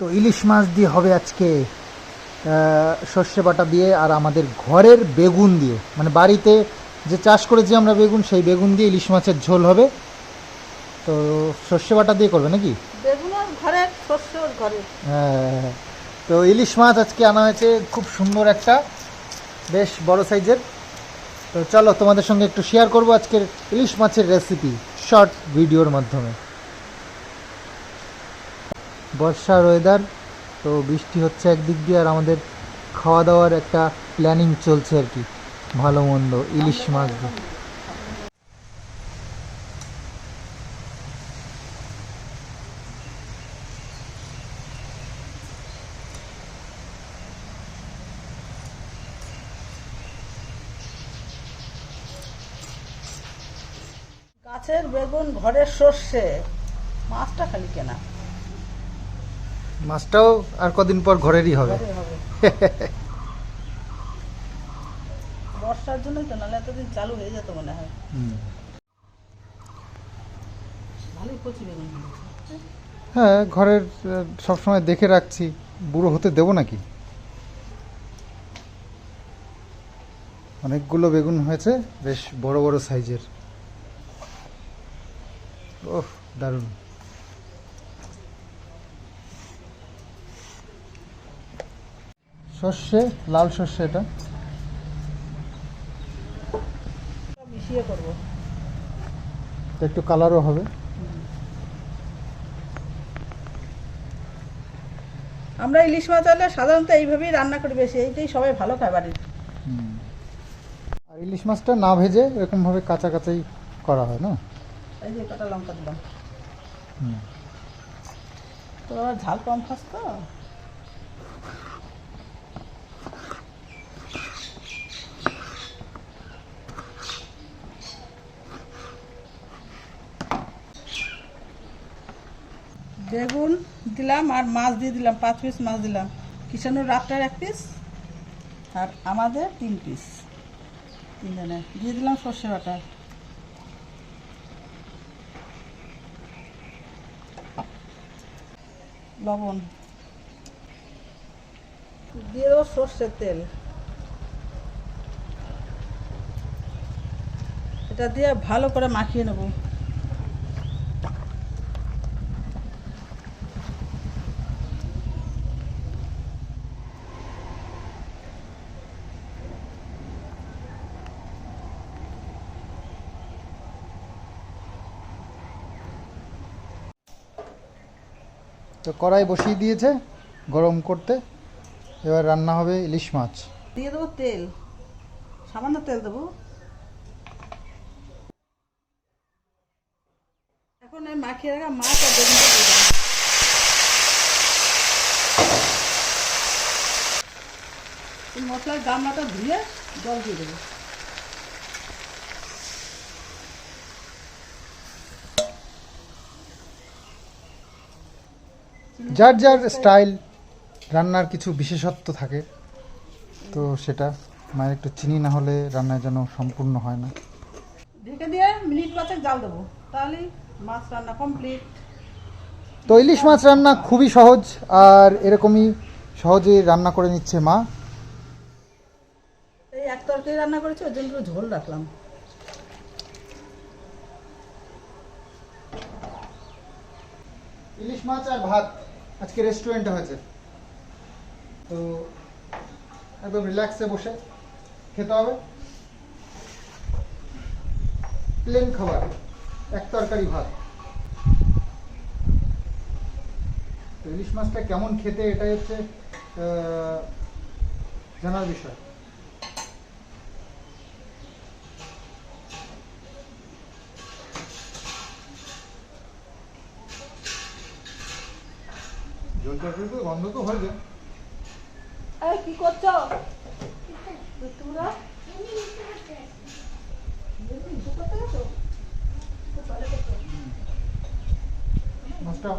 তো ইলিশ মাছ দিয়ে হবে আজকে সর্ষে বাটা দিয়ে আর আমাদের ঘরের বেগুন দিয়ে। মানে বাড়িতে যে চাষ করেছি আমরা বেগুন সেই বেগুন দিয়ে ইলিশ মাছের ঝোল হবে। তো সর্ষে বাটা দিয়ে করবে নাকি? হ্যাঁ, তো ইলিশ মাছ আজকে আনা হয়েছে খুব সুন্দর একটা বেশ বড় সাইজের। তো চলো তোমাদের সঙ্গে একটু শেয়ার করব আজকের ইলিশ মাছের রেসিপি শর্ট ভিডিওর মাধ্যমে। বর্ষার ওয়েদার তো বৃষ্টি হচ্ছে একদিক দিয়ে আর আমাদের খাওয়া দাওয়ার একটা প্ল্যানিং চলছে আর কি। ভালো মন্দ, ইলিশ মাছ গাছের বেগুন ঘরের সর্ষে, মাছটা খালি কেনা। মাছটাও আর কদিন পর ঘরেরই হবে। বর্ষার জন্যই তো নাহলে এতদিন চালু হয়ে যেত মনে হয়। ভালোই কচি বেগুন হ্যাঁ। ঘরের সবসময় দেখে রাখছি। বুড়ো হতে দেবো নাকি? অনেকগুলো বেগুন হয়েছে বেশ বড় বড় সাইজের। ওহ দারুণ। সর্ষে লাল সর্ষে এটা। মিশিয়ে করব। তো একটু কালারও হবে। আমরা ইলিশ মাছ হলে সাধারণত এইভাবেই রান্না করি বেশি এইটাই সবাই ভালো খায় বাড়ির। আর ইলিশ মাছটা না ভেজে এরকমভাবে কাঁচা কাঁচাই করা হয় না? এই যে কটা লঙ্কা দিলাম। তো ঝাল কম খাস তো? বেগুন দিলাম আর মাছ দিয়ে দিলাম, পাঁচ পিস মাছ দিলাম। কিষানুর রাতটার এক পিস আর আমাদের তিন পিস। তিনজনে। দিয়ে দিলাম সর্ষে বাটা। লবণ। দিয়ে দেবো সর্ষের তেল। এটা দিয়ে ভালো করে মাখিয়ে নেব। তো কড়াই বসিয়ে দিয়েছে, গরম করতে। এবার রান্না হবে ইলিশ মাছ। দিয়ে দেবো তেল। সামান্য তেল দেবো। এখন মাখিয়ে রাখা মাছ আর এই মশলার গামলাটা ধুয়ে জল দিয়ে দেবো। যার যার স্টাইল রান্নার কিছু বিশেষত্ব থাকে তো সেটা মায়ের একটু চিনি না হলে রান্না যেন সম্পূর্ণ হয় না। ঢেকে দিয়ে মিনিট পাঁচেক জাল দেবো তাহলেই মাছ রান্না কমপ্লিট তো ইলিশ মাছ রান্না খুবই সহজ আর এরকমই সহজেই রান্না করে নিচ্ছে মা। এই এক তরকারি রান্না করেছি ওর জন্য ঝোল রাখলাম। ইলিশ মাছ আর ভাত। আজকে রেস্টুরেন্টে হয়েছে। তো একদম রিল্যাক্সে বসে খেতে হবে। প্লেন খাবার, এক তরকারি ভাত। ইলিশ মাছটা কেমন খেতে, এটাই হচ্ছে জানার বিষয়। জল তরকারি তো গন্ধ তো হয় যায় এই কি করছ? তোমরা? মাস্টার